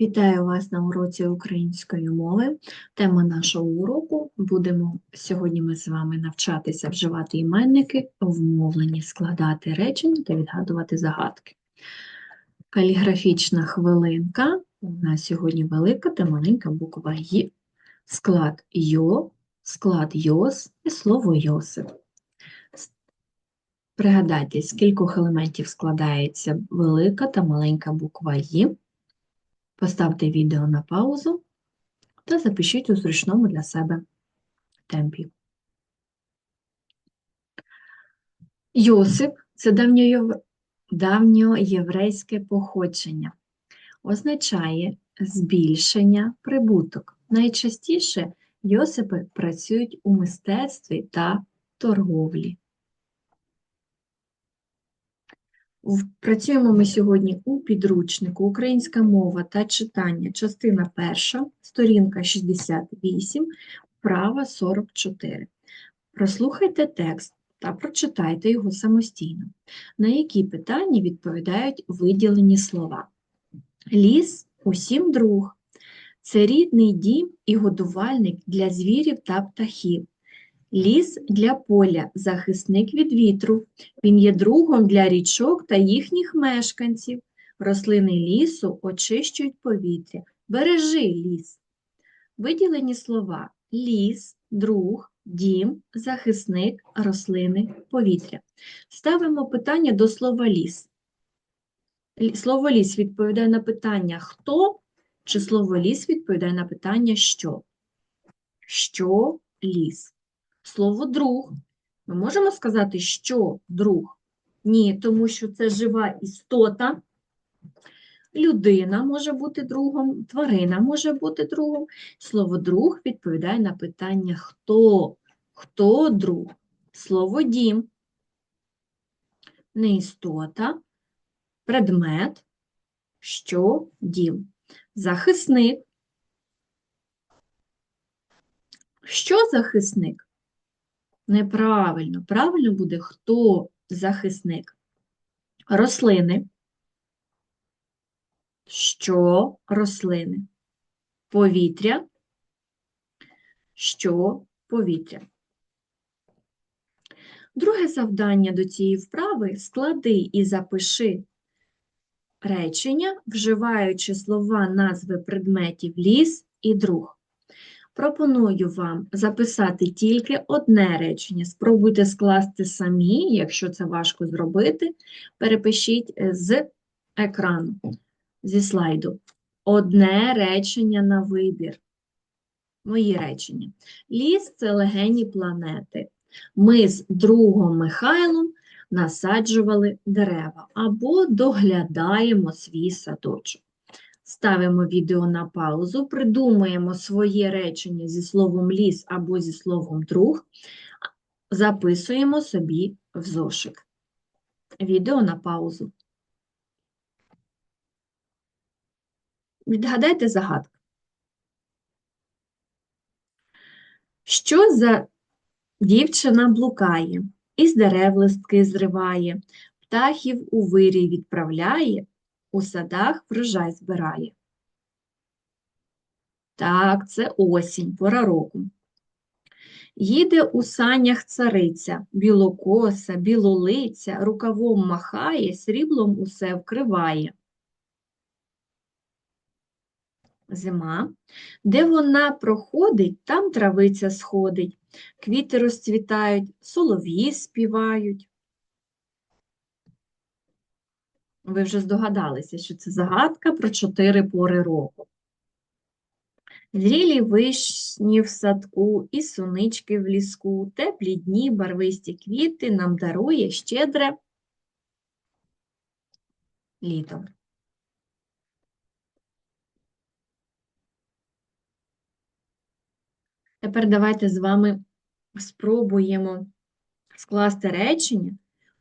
Вітаю вас на уроці української мови. Тема нашого уроку будемо сьогодні ми з вами навчатися вживати іменники, в мовленні складати речення та відгадувати загадки. Каліграфічна хвилинка. У нас сьогодні велика та маленька буква Й. Склад Йо, склад Йос і слово Йосип. Пригадайте, з кількох елементів складається велика та маленька буква Й. Поставте відео на паузу та запишіть у зручному для себе темпі. Йосип це давньоєврейське походження, означає збільшення прибуток. Найчастіше Йосипи працюють у мистецтві та торговлі. В- Працюємо ми сьогодні у підручнику Українська мова та читання, частина перша, сторінка 68, вправа 44. Прослухайте текст та прочитайте його самостійно. На які питання відповідають виділені слова. Ліс усім друг. Це рідний дім і годувальник для звірів та птахів. Ліс для поля, захисник від вітру. Він є другом для річок та їхніх мешканців. Рослини лісу очищують повітря. Бережи ліс. Виділені слова ліс, друг, дім, захисник, рослини, повітря. Ставимо питання до слова ліс. Слово ліс відповідає на питання хто, чи слово ліс відповідає на питання що? Що ліс? Слово друг. Ми можемо сказати, що друг? Ні, тому що це жива істота. Людина може бути другом, тварина може бути другом. Слово друг відповідає на питання хто? Хто друг? Слово дім. Не істота, предмет, що дім. Захисник. Що захисник? Неправильно. Правильно буде хто захисник? Рослини. Що рослини? Повітря. Що повітря? Друге завдання до цієї вправи склади і запиши речення, вживаючи слова назви предметів ліс і друг. Пропоную вам записати тільки одне речення. Спробуйте скласти самі, якщо це важко зробити, перепишіть е, з екрану, зі слайду. Одне речення на вибір. Мої речення. Ліс це легені планети. Ми з другом Михайлом насаджували дерева або доглядаємо свій садочок. Ставимо відео на паузу, придумуємо своє речення зі словом ліс або зі словом друг, записуємо собі в зошик. Відео на паузу. Відгадайте загадку. Що за дівчина блукає, із дерев листки зриває, птахів у вирій відправляє, у садах врожай збирає. Так, це осінь, пора року. Їде у санях цариця, білокоса, білолиця, рукавом махає, сріблом усе вкриває. Зима. Де вона проходить, там травиця сходить, квіти розцвітають, солов'ї співають. Ви вже здогадалися, що це загадка про чотири пори року. Зрілі вишні в садку і сунички в ліску, теплі дні, барвисті квіти нам дарує щедре літо. Тепер давайте з вами спробуємо скласти речення,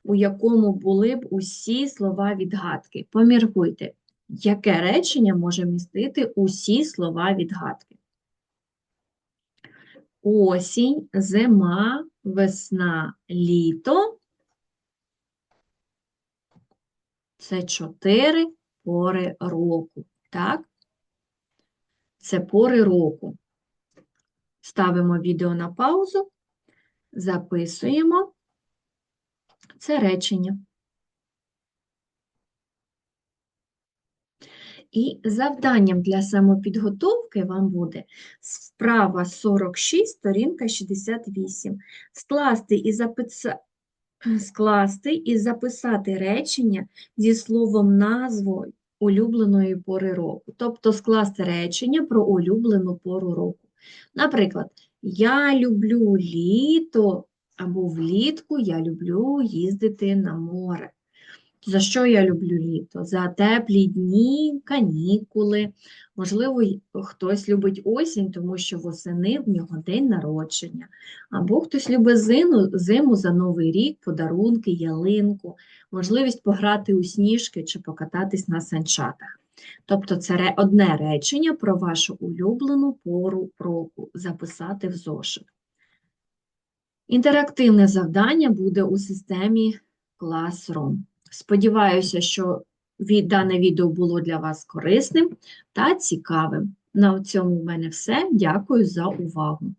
у якому були б усі слова відгадки. Поміркуйте, яке речення може містити усі слова відгадки. Осінь, зима, весна, літо. Це чотири пори року. Так? це пори року. Ставимо відео на паузу, записуємо це речення. І завданням для самопідготовки вам буде справа 46, сторінка 68. Скласти і, записа... Скласти і записати речення зі словом назву улюбленої пори року. Тобто скласти речення про улюблену пору року. Наприклад, я люблю літо або влітку я люблю їздити на море. За що я люблю літо? За теплі дні, канікули. Можливо, хтось любить осінь, тому що восени в нього день народження. Або хтось любить зиму, зиму за Новий рік, подарунки, ялинку, можливість пограти у сніжки чи покататись на санчатах. Тобто це одне речення про вашу улюблену пору року записати в зошит. Інтерактивне завдання буде у системі Classroom. Сподіваюся, що дане відео було для вас корисним та цікавим. На цьому в мене все. Дякую за увагу.